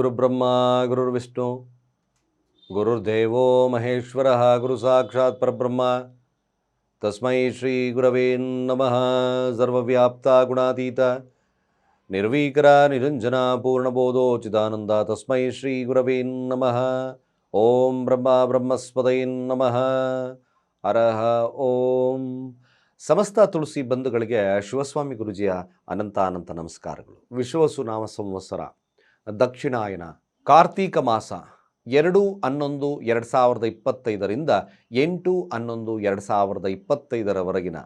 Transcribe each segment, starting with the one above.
ಗುರುಬ್ರಹ್ಮ ಗುರುರ್ವಿಷ್ಣು ಗುರುರ್ದೇವೋ ಮಹೇಶ್ವರ, ಗುರು ಸಾಕ್ಷಾತ್ ಪರಬ್ರಹ್ಮ. ತಸ್ಮೈ ಶ್ರೀ ಗುರವೇ ನಮಃ. ಸರ್ವ್ಯಾಪ್ತ ಗುಣಾತೀತ, ನಿರ್ವೀಕರ, ನಿರಂಜನ, ಪೂರ್ಣಬೋಧೋ ಚಿದಾನಂದ. ತಸ್ಮೈ ಶ್ರೀ ಗುರವೇ ನಮಃ. ಓಂ ಬ್ರಹ್ಮ ಬ್ರಹ್ಮಸ್ಪದೈ ನಮಃ. ಅರಹ ಓಂ. ಸಮಸ್ತ ತುಳಸಿ ಬಂಧುಗಳಿಗೆ ಶಿವಸ್ವಾಮಿ ಗುರುಜಿಯ ಅನಂತ ಅನಂತ ನಮಸ್ಕಾರಗಳು. ವಿಶ್ವಸು ನಾಮ ಸಂವತ್ಸರ. ದಕ್ಷಿಣಾಯನ ಕಾರ್ತೀಕ ಮಾಸ ಎರಡು ಹನ್ನೊಂದು ಎರಡು ಸಾವಿರದ ಇಪ್ಪತ್ತೈದರಿಂದ ಎಂಟು ಹನ್ನೊಂದು ಎರಡು ಸಾವಿರದ ಇಪ್ಪತ್ತೈದರವರೆಗಿನ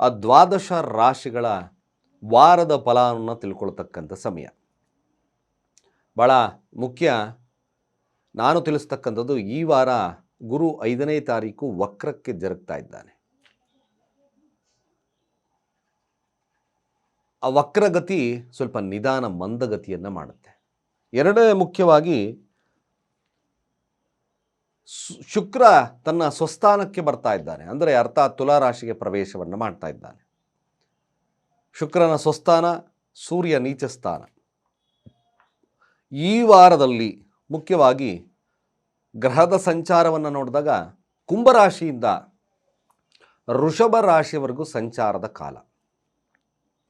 ಆ ದ್ವಾದಶ ರಾಶಿಗಳ ವಾರದ ಫಲವನ್ನು ತಿಳ್ಕೊಳ್ತಕ್ಕಂಥ ಸಮಯ. ಭಾಳ ಮುಖ್ಯ. ನಾನು ತಿಳಿಸ್ತಕ್ಕಂಥದ್ದು ಈ ವಾರ ಗುರು ಐದನೇ ತಾರೀಕು ವಕ್ರಕ್ಕೆ ಜರುಗ್ತಾ ಇದ್ದಾನೆ. ಆ ವಕ್ರಗತಿ ಸ್ವಲ್ಪ ನಿಧಾನ ಮಂದಗತಿಯನ್ನು ಮಾಡುತ್ತೆ. ಎರಡನೇ ಮುಖ್ಯವಾಗಿ ಶುಕ್ರ ತನ್ನ ಸ್ವಸ್ಥಾನಕ್ಕೆ ಬರ್ತಾ ಇದ್ದಾನೆ. ಅಂದರೆ ಅರ್ಥಾತ್ ತುಲಾ ರಾಶಿಗೆ ಪ್ರವೇಶವನ್ನು ಮಾಡ್ತಾ ಇದ್ದಾನೆ. ಶುಕ್ರನ ಸ್ವಸ್ಥಾನ, ಸೂರ್ಯ ನೀಚ ಸ್ಥಾನ. ಈ ವಾರದಲ್ಲಿ ಮುಖ್ಯವಾಗಿ ಗ್ರಹದ ಸಂಚಾರವನ್ನು ನೋಡಿದಾಗ ಕುಂಭರಾಶಿಯಿಂದ ಋಷಭ ರಾಶಿಯವರೆಗೂ ಸಂಚಾರದ ಕಾಲ.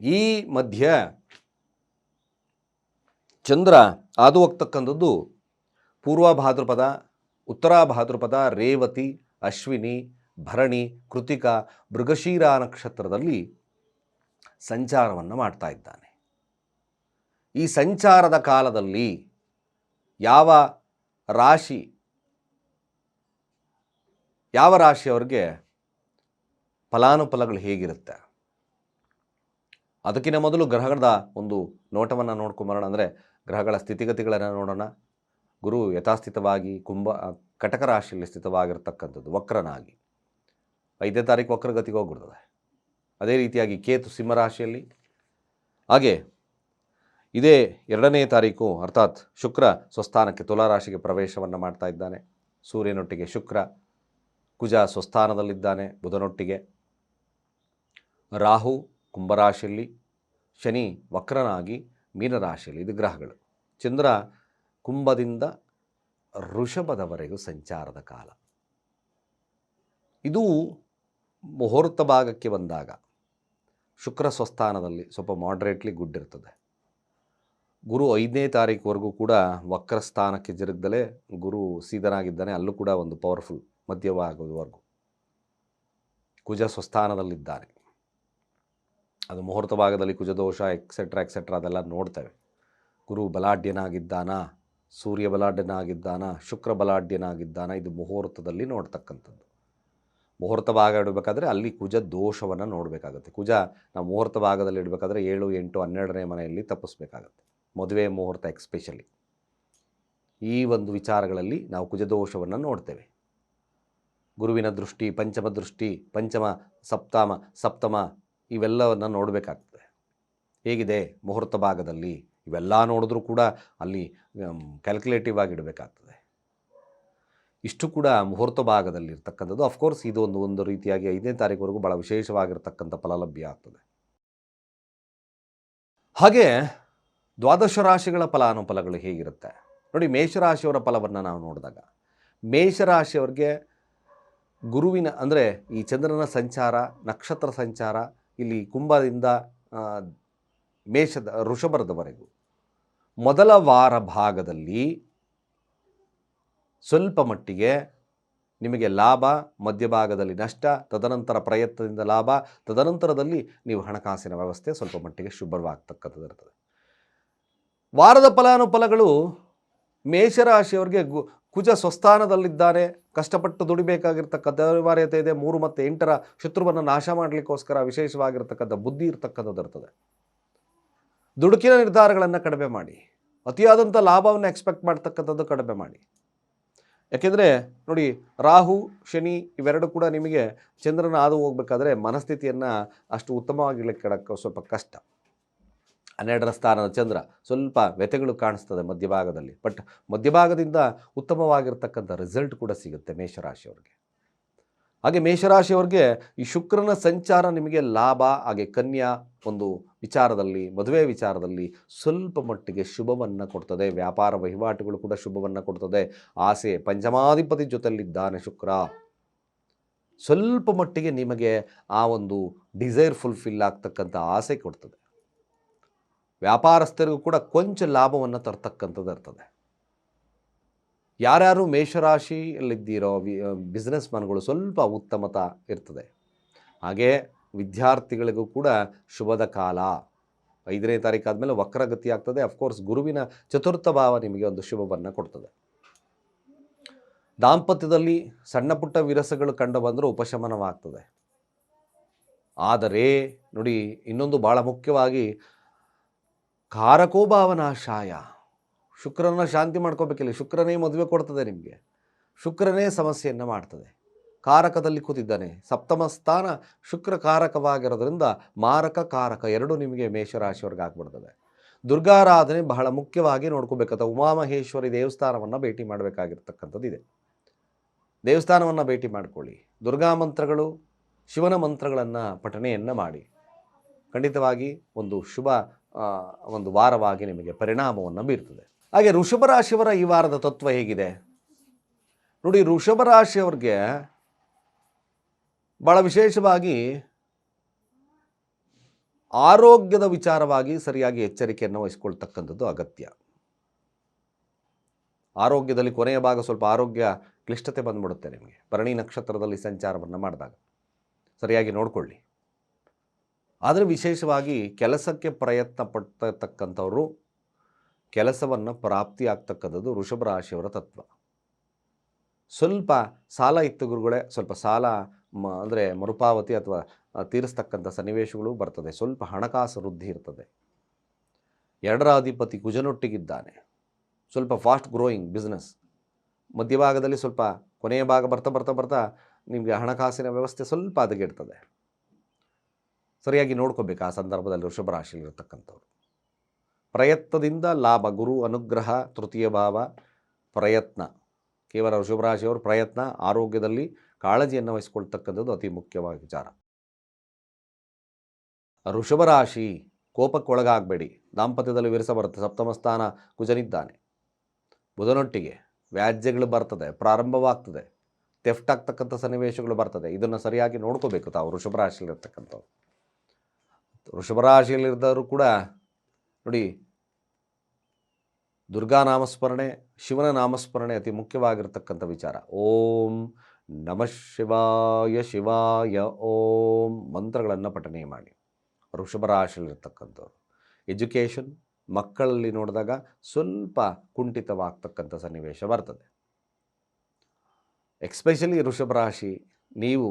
ಈ ಮಧ್ಯ ಚಂದ್ರ ಹಾದು ಹೋಗ್ತಕ್ಕಂಥದ್ದು ಪೂರ್ವ ಭಾದ್ರಪದ, ಉತ್ತರ ಭಾದ್ರಪದ, ರೇವತಿ, ಅಶ್ವಿನಿ, ಭರಣಿ, ಕೃತಿಕ, ಮೃಗಶೀರ ನಕ್ಷತ್ರದಲ್ಲಿ ಸಂಚಾರವನ್ನು ಮಾಡ್ತಾ ಇದ್ದಾನೆ. ಈ ಸಂಚಾರದ ಕಾಲದಲ್ಲಿ ಯಾವ ರಾಶಿ, ಯಾವ ರಾಶಿಯವರಿಗೆ ಫಲಾನುಫಲಗಳು ಹೇಗಿರುತ್ತೆ? ಅದಕ್ಕಿಂತ ಮೊದಲು ಗ್ರಹಗಳ ಒಂದು ನೋಟವನ್ನು ನೋಡ್ಕೊಂಬರೋಣ ಅಂದರೆ ಗ್ರಹಗಳ ಸ್ಥಿತಿಗತಿಗಳನ್ನು ನೋಡೋಣ. ಗುರು ಯಥಾಸ್ಥಿತವಾಗಿ ಕುಂಭ ಕಟಕ ರಾಶಿಯಲ್ಲಿ ಸ್ಥಿತವಾಗಿರ್ತಕ್ಕಂಥದ್ದು ವಕ್ರನಾಗಿ. ಐದನೇ ತಾರೀಕು ವಕ್ರಗತಿಗೆ ಹೋಗ್ಬಿಡ್ತದೆ. ಅದೇ ರೀತಿಯಾಗಿ ಕೇತು ಸಿಂಹರಾಶಿಯಲ್ಲಿ ಹಾಗೆ ಇದೇ ಎರಡನೇ ತಾರೀಕು ಅರ್ಥಾತ್ ಶುಕ್ರ ಸ್ವಸ್ಥಾನಕ್ಕೆ ತುಲಾರಾಶಿಗೆ ಪ್ರವೇಶವನ್ನು ಮಾಡ್ತಾ ಇದ್ದಾನೆ. ಸೂರ್ಯನೊಟ್ಟಿಗೆ ಶುಕ್ರ, ಕುಜ ಸ್ವಸ್ಥಾನದಲ್ಲಿದ್ದಾನೆ ಬುಧನೊಟ್ಟಿಗೆ. ರಾಹು ಕುಂಭರಾಶಿಯಲ್ಲಿ ಶನಿ ವಕ್ರನಾಗಿ ಮೀನರಾಶಿಯಲ್ಲಿ ಇದು ಗ್ರಹಗಳು. ಚಂದ್ರ ಕುಂಭದಿಂದ ಋಷಭದವರೆಗೂ ಸಂಚಾರದ ಕಾಲ. ಇದು ಮುಹೂರ್ತ ಭಾಗಕ್ಕೆ ಬಂದಾಗ ಶುಕ್ರ ಸ್ವಸ್ಥಾನದಲ್ಲಿ ಸ್ವಲ್ಪ ಮಾಡ್ರೇಟ್ಲಿ ಗುಡ್ ಇರ್ತದೆ. ಗುರು ಐದನೇ ತಾರೀಕುವರೆಗೂ ಕೂಡ ವಕ್ರ ಸ್ಥಾನಕ್ಕೆ ಜರುಗ್ದಲೇ ಗುರು ಸೀದನಾಗಿದ್ದಾನೆ ಅಲ್ಲೂ ಕೂಡ ಒಂದು ಪವರ್ಫುಲ್ ಮಧ್ಯವಾಗುವವರೆಗೂ ಕುಜ ಸ್ವಸ್ಥಾನದಲ್ಲಿದ್ದಾನೆ. ಅದು ಮುಹೂರ್ತ ಭಾಗದಲ್ಲಿ ಕುಜದೋಷ ಎಕ್ಸೆಟ್ರಾ ಎಕ್ಸೆಟ್ರಾ ಅದೆಲ್ಲ ನೋಡ್ತೇವೆ. ಗುರು ಬಲಾಢ್ಯನಾಗಿದ್ದಾನ? ಸೂರ್ಯ ಬಲಾಢ್ಯನಾಗಿದ್ದಾನ? ಶುಕ್ರ ಬಲಾಢ್ಯನಾಗಿದ್ದಾನ? ಇದು ಮುಹೂರ್ತದಲ್ಲಿ ನೋಡ್ತಕ್ಕಂಥದ್ದು. ಮುಹೂರ್ತ ಭಾಗ ಇಡಬೇಕಾದ್ರೆ ಅಲ್ಲಿ ಕುಜ ದೋಷವನ್ನು ನೋಡಬೇಕಾಗುತ್ತೆ. ಕುಜ ನಾವು ಮುಹೂರ್ತ ಭಾಗದಲ್ಲಿ ಇಡಬೇಕಾದ್ರೆ ಏಳು, ಎಂಟು, ಹನ್ನೆರಡನೇ ಮನೆಯಲ್ಲಿ ತಪ್ಪಿಸ್ಬೇಕಾಗತ್ತೆ. ಮದುವೆ ಮುಹೂರ್ತ ಎಕ್ಸ್ಪೆಷಲಿ ಈ ಒಂದು ವಿಚಾರಗಳಲ್ಲಿ ನಾವು ಕುಜದೋಷವನ್ನು ನೋಡ್ತೇವೆ. ಗುರುವಿನ ದೃಷ್ಟಿ, ಪಂಚಮ ದೃಷ್ಟಿ, ಪಂಚಮ, ಸಪ್ತಮ ಸಪ್ತಮ ಇವೆಲ್ಲವನ್ನು ನೋಡಬೇಕಾಗ್ತದೆ. ಹೇಗಿದೆ? ಮುಹೂರ್ತ ಭಾಗದಲ್ಲಿ ಇವೆಲ್ಲ ನೋಡಿದ್ರೂ ಕೂಡ ಅಲ್ಲಿ ಕ್ಯಾಲ್ಕುಲೇಟಿವ್ ಆಗಿ ಇಡಬೇಕಾಗ್ತದೆ. ಇಷ್ಟು ಕೂಡ ಮುಹೂರ್ತ ಭಾಗದಲ್ಲಿ ಇರ್ತಕ್ಕಂಥದ್ದು. ಅಫ್ಕೋರ್ಸ್ ಇದು ಒಂದು ಒಂದು ರೀತಿಯಾಗಿ ಐದನೇ ತಾರೀಕುವರೆಗೂ ಭಾಳ ವಿಶೇಷವಾಗಿರ್ತಕ್ಕಂಥ ಫಲಲಭ್ಯ ಆಗ್ತದೆ. ಹಾಗೆ ದ್ವಾದಶ ರಾಶಿಗಳ ಫಲಾನುಫಲಗಳು ಹೇಗಿರುತ್ತೆ? ನೋಡಿ, ಮೇಷರಾಶಿಯವರ ಫಲವನ್ನು ನಾವು ನೋಡಿದಾಗ, ಮೇಷರಾಶಿಯವ್ರಿಗೆ ಗುರುವಿನ, ಅಂದರೆ ಈ ಚಂದ್ರನ ಸಂಚಾರ, ನಕ್ಷತ್ರ ಸಂಚಾರ ಇಲ್ಲಿ ಕುಂಭದಿಂದ ಮೇಷದ ಋಷಭರದವರೆಗೂ ಮೊದಲ ವಾರ ಭಾಗದಲ್ಲಿ ಸ್ವಲ್ಪ ಮಟ್ಟಿಗೆ ನಿಮಗೆ ಲಾಭ, ಮಧ್ಯಭಾಗದಲ್ಲಿ ನಷ್ಟ, ತದನಂತರ ಪ್ರಯತ್ನದಿಂದ ಲಾಭ, ತದನಂತರದಲ್ಲಿ ನೀವು ಹಣಕಾಸಿನ ವ್ಯವಸ್ಥೆ ಸ್ವಲ್ಪ ಮಟ್ಟಿಗೆ ಶುಭ್ರವಾಗ್ತಕ್ಕಂಥದ್ದು ಇರ್ತದೆ. ವಾರದ ಫಲಾನುಫಲಗಳು ಮೇಷರಾಶಿಯವರಿಗೆ ಗು ಕುಜ ಸ್ವಸ್ಥಾನದಲ್ಲಿದ್ದಾನೆ, ಕಷ್ಟಪಟ್ಟು ದುಡಿಬೇಕಾಗಿರ್ತಕ್ಕಂಥ ಅನಿವಾರ್ಯತೆ ಇದೆ, ಮೂರು ಮತ್ತು ಎಂಟರ ಶತ್ರುವನ್ನು ನಾಶ ಮಾಡಲಿಕ್ಕೋಸ್ಕರ ವಿಶೇಷವಾಗಿರ್ತಕ್ಕಂಥ ಬುದ್ಧಿ ಇರ್ತಕ್ಕಂಥದ್ದು ಇರ್ತದೆ. ದುಡುಕಿನ ನಿರ್ಧಾರಗಳನ್ನು ಕಡಿಮೆ ಮಾಡಿ, ಅತಿಯಾದಂಥ ಲಾಭವನ್ನು ಎಕ್ಸ್ಪೆಕ್ಟ್ ಮಾಡ್ತಕ್ಕಂಥದ್ದು ಕಡಿಮೆ ಮಾಡಿ. ಯಾಕೆಂದರೆ, ನೋಡಿ, ರಾಹು, ಶನಿ ಇವೆರಡು ಕೂಡ ನಿಮಗೆ ಚಂದ್ರನ ಹಾದು ಹೋಗ್ಬೇಕಾದ್ರೆ ಮನಸ್ಥಿತಿಯನ್ನು ಅಷ್ಟು ಉತ್ತಮವಾಗಿರ್ಲಿಕ್ಕೆ ಸ್ವಲ್ಪ ಕಷ್ಟ. ಹನ್ನೆರಡರ ಸ್ಥಾನದ ಚಂದ್ರ ಸ್ವಲ್ಪ ವ್ಯತೆಗಳು ಕಾಣಿಸ್ತದೆ ಮಧ್ಯಭಾಗದಲ್ಲಿ. ಬಟ್ ಮಧ್ಯಭಾಗದಿಂದ ಉತ್ತಮವಾಗಿರ್ತಕ್ಕಂಥ ರಿಸಲ್ಟ್ ಕೂಡ ಸಿಗುತ್ತೆ ಮೇಷರಾಶಿಯವ್ರಿಗೆ. ಹಾಗೆ ಮೇಷರಾಶಿಯವ್ರಿಗೆ ಈ ಶುಕ್ರನ ಸಂಚಾರ ನಿಮಗೆ ಲಾಭ, ಹಾಗೆ ಕನ್ಯಾ ಒಂದು ವಿಚಾರದಲ್ಲಿ, ಮದುವೆ ವಿಚಾರದಲ್ಲಿ ಸ್ವಲ್ಪ ಮಟ್ಟಿಗೆ ಶುಭವನ್ನು ಕೊಡ್ತದೆ. ವ್ಯಾಪಾರ ವಹಿವಾಟುಗಳು ಕೂಡ ಶುಭವನ್ನು ಕೊಡ್ತದೆ. ಆಸೆ ಪಂಚಮಾಧಿಪತಿ ಜೊತೆಯಲ್ಲಿದ್ದಾನೆ ಶುಕ್ರ. ಸ್ವಲ್ಪ ಮಟ್ಟಿಗೆ ನಿಮಗೆ ಆ ಒಂದು ಡಿಸೈರ್ ಫುಲ್ಫಿಲ್ ಆಗ್ತಕ್ಕಂಥ ಆಸೆ ಕೊಡ್ತದೆ. ವ್ಯಾಪಾರಸ್ಥರಿಗೂ ಕೂಡ ಕೊಂಚ ಲಾಭವನ್ನು ತರ್ತಕ್ಕಂಥದ್ದು ಇರ್ತದೆ. ಯಾರ್ಯಾರು ಮೇಷರಾಶಿಯಲ್ಲಿದ್ದೀರೋ ಬಿಸ್ನೆಸ್ ಮನ್ಗಳು ಸ್ವಲ್ಪ ಉತ್ತಮತ ಇರ್ತದೆ. ಹಾಗೆ ವಿದ್ಯಾರ್ಥಿಗಳಿಗೂ ಕೂಡ ಶುಭದ ಕಾಲ. ಐದನೇ ತಾರೀಕು ಆದಮೇಲೆ ವಕ್ರಗತಿ ಆಗ್ತದೆ. ಅಫ್ಕೋರ್ಸ್ ಗುರುವಿನ ಚತುರ್ಥ ಭಾವ ನಿಮಗೆ ಒಂದು ಶುಭವನ್ನು ಕೊಡ್ತದೆ. ದಾಂಪತ್ಯದಲ್ಲಿ ಸಣ್ಣ ಪುಟ್ಟ ವಿರಸಗಳು ಕಂಡು ಬಂದರೂ ಉಪಶಮನವಾಗ್ತದೆ. ಆದರೆ, ನೋಡಿ, ಇನ್ನೊಂದು ಭಾಳ ಮುಖ್ಯವಾಗಿ ಕಾರಕೋಭಾವನಾಶಾಯ. ಶುಕ್ರನ ಶಾಂತಿ ಮಾಡ್ಕೋಬೇಕಿಲ್ಲ. ಶುಕ್ರನೇ ಮದುವೆ ಕೊಡ್ತದೆ ನಿಮಗೆ. ಶುಕ್ರನೇ ಸಮಸ್ಯೆಯನ್ನು ಮಾಡ್ತದೆ. ಕಾರಕದಲ್ಲಿ ಕೂತಿದ್ದಾನೆ. ಸಪ್ತಮ ಸ್ಥಾನ ಶುಕ್ರ ಕಾರಕವಾಗಿರೋದ್ರಿಂದ ಮಾರಕ, ಕಾರಕ ಎರಡು ನಿಮಗೆ ಮೇಷರಾಶಿಯವ್ರಿಗೆ ಆಗ್ಬಿಡ್ತದೆ. ದುರ್ಗಾರಾಧನೆ ಬಹಳ ಮುಖ್ಯವಾಗಿ ನೋಡ್ಕೋಬೇಕಾದ ಉಮಾಮಹೇಶ್ವರಿ ದೇವಸ್ಥಾನವನ್ನು ಭೇಟಿ ಮಾಡಬೇಕಾಗಿರ್ತಕ್ಕಂಥದ್ದು ಇದೆ. ದೇವಸ್ಥಾನವನ್ನು ಭೇಟಿ ಮಾಡಿಕೊಳ್ಳಿ. ದುರ್ಗಾ ಮಂತ್ರಗಳು, ಶಿವನ ಮಂತ್ರಗಳನ್ನು ಪಠಣೆಯನ್ನು ಮಾಡಿ. ಖಂಡಿತವಾಗಿ ಒಂದು ಶುಭ ಒಂದು ವಾರವಾಗಿ ನಿಮಗೆ ಪರಿಣಾಮವನ್ನು ಬೀರ್ತದೆ. ಹಾಗೆ ಋಷಭ ರಾಶಿಯವರ ಈ ವಾರದ ತತ್ವ ಹೇಗಿದೆ? ನೋಡಿ ಋಷಭರಾಶಿಯವ್ರಿಗೆ ಭಾಳ ವಿಶೇಷವಾಗಿ ಆರೋಗ್ಯದ ವಿಚಾರವಾಗಿ ಸರಿಯಾಗಿ ಎಚ್ಚರಿಕೆಯನ್ನು ವಹಿಸ್ಕೊಳ್ತಕ್ಕಂಥದ್ದು ಅಗತ್ಯ. ಆರೋಗ್ಯದಲ್ಲಿ ಕೊನೆಯ ಭಾಗ ಸ್ವಲ್ಪ ಆರೋಗ್ಯ ಕ್ಲಿಷ್ಟತೆ ಬಂದ್ಬಿಡುತ್ತೆ ನಿಮಗೆ. ಭರಣಿ ನಕ್ಷತ್ರದಲ್ಲಿ ಸಂಚಾರವನ್ನು ಮಾಡಿದಾಗ. ಸರಿಯಾಗಿ ನೋಡಿಕೊಳ್ಳಿ. ಆದರೆ ವಿಶೇಷವಾಗಿ ಕೆಲಸಕ್ಕೆ ಪ್ರಯತ್ನ ಪಡ್ತಕ್ಕಂಥವರು ಕೆಲಸವನ್ನು ಪ್ರಾಪ್ತಿ ಆಗ್ತಕ್ಕಂಥದ್ದು ವೃಷಭ ರಾಶಿಯವರ ತತ್ವ. ಸ್ವಲ್ಪ ಸಾಲ ಇತ್ತು ಗುರುಗಳೇ, ಸ್ವಲ್ಪ ಸಾಲ ಮ, ಅಂದರೆ ಮರುಪಾವತಿ ಅಥವಾ ತೀರಿಸ್ತಕ್ಕಂಥ ಸನ್ನಿವೇಶಗಳು ಬರ್ತದೆ. ಸ್ವಲ್ಪ ಹಣಕಾಸು ವೃದ್ಧಿ ಇರ್ತದೆ. ಎರಡರ ಅಧಿಪತಿ ಕುಜನೊಟ್ಟಿಗಿದ್ದಾನೆ. ಸ್ವಲ್ಪ ಫಾಸ್ಟ್ ಗ್ರೋಯಿಂಗ್ ಬಿಸ್ನೆಸ್ ಮಧ್ಯಭಾಗದಲ್ಲಿ ಸ್ವಲ್ಪ ಕೊನೆಯ ಭಾಗ ಬರ್ತಾ ಬರ್ತಾ ಬರ್ತಾ ನಿಮಗೆ ಹಣಕಾಸಿನ ವ್ಯವಸ್ಥೆ ಸ್ವಲ್ಪ ಹದಗೆಡ್ತದೆ. ಸರಿಯಾಗಿ ನೋಡ್ಕೋಬೇಕು. ಆ ಸಂದರ್ಭದಲ್ಲಿ ವೃಷಭ ರಾಶಿಯಲ್ಲಿರತಕ್ಕಂಥವ್ರು. ಪ್ರಯತ್ನದಿಂದ ಲಾಭ, ಗುರು, ಅನುಗ್ರಹ, ತೃತೀಯ ಭಾವ, ಪ್ರಯತ್ನ. ಕೇವಲ ವೃಷಭ ರಾಶಿಯವರು ಪ್ರಯತ್ನ, ಆರೋಗ್ಯದಲ್ಲಿ ಕಾಳಜಿಯನ್ನು ವಹಿಸ್ಕೊಳ್ತಕ್ಕಂಥದ್ದು ಅತಿ ಮುಖ್ಯವಾದ ವಿಚಾರ ವೃಷಭ ರಾಶಿ ಕೋಪಕ್ಕೊಳಗಾಗಬೇಡಿ ದಾಂಪತ್ಯದಲ್ಲಿ ವಿರಸ ಬರುತ್ತೆ. ಸಪ್ತಮ ಸ್ಥಾನ ಕುಜನಿದ್ದಾನೆ. ಬುಧನೊಟ್ಟಿಗೆ ವ್ಯಾಜ್ಯಗಳು ಬರ್ತದೆ, ಪ್ರಾರಂಭವಾಗ್ತದೆ. ತೆಫ್ಟ್ ಆಗ್ತಕ್ಕಂಥ ಸನ್ನಿವೇಶಗಳು ಬರ್ತದೆ. ಇದನ್ನು ಸರಿಯಾಗಿ ನೋಡ್ಕೋಬೇಕು ತಾವು ವೃಷಭ ರಾಶಿಯಲ್ಲಿರ್ತಕ್ಕಂಥವ್ರು ವೃಷಭ ರಾಶಿಯಲ್ಲಿದ್ದವರು ಕೂಡ ನೋಡಿ, ದುರ್ಗಾ ನಾಮಸ್ಮರಣೆ, ಶಿವನ ನಾಮಸ್ಮರಣೆ ಅತಿ ಮುಖ್ಯವಾಗಿರ್ತಕ್ಕಂಥ ವಿಚಾರ. ಓಂ ನಮಃ ಶಿವಾಯ ಶಿವಾಯ ಓಂ ಮಂತ್ರಗಳನ್ನು ಪಠನೆ ಮಾಡಿ. ವೃಷಭ ರಾಶಿಯಲ್ಲಿರ್ತಕ್ಕಂಥವ್ರು ಎಜುಕೇಷನ್ ಮಕ್ಕಳಲ್ಲಿ ನೋಡಿದಾಗ ಸ್ವಲ್ಪ ಕುಂಠಿತವಾಗ್ತಕ್ಕಂಥ ಸನ್ನಿವೇಶ ಬರ್ತದೆ. ಎಕ್ಸ್ಪೆಷಲಿ ವೃಷಭ ರಾಶಿ ನೀವು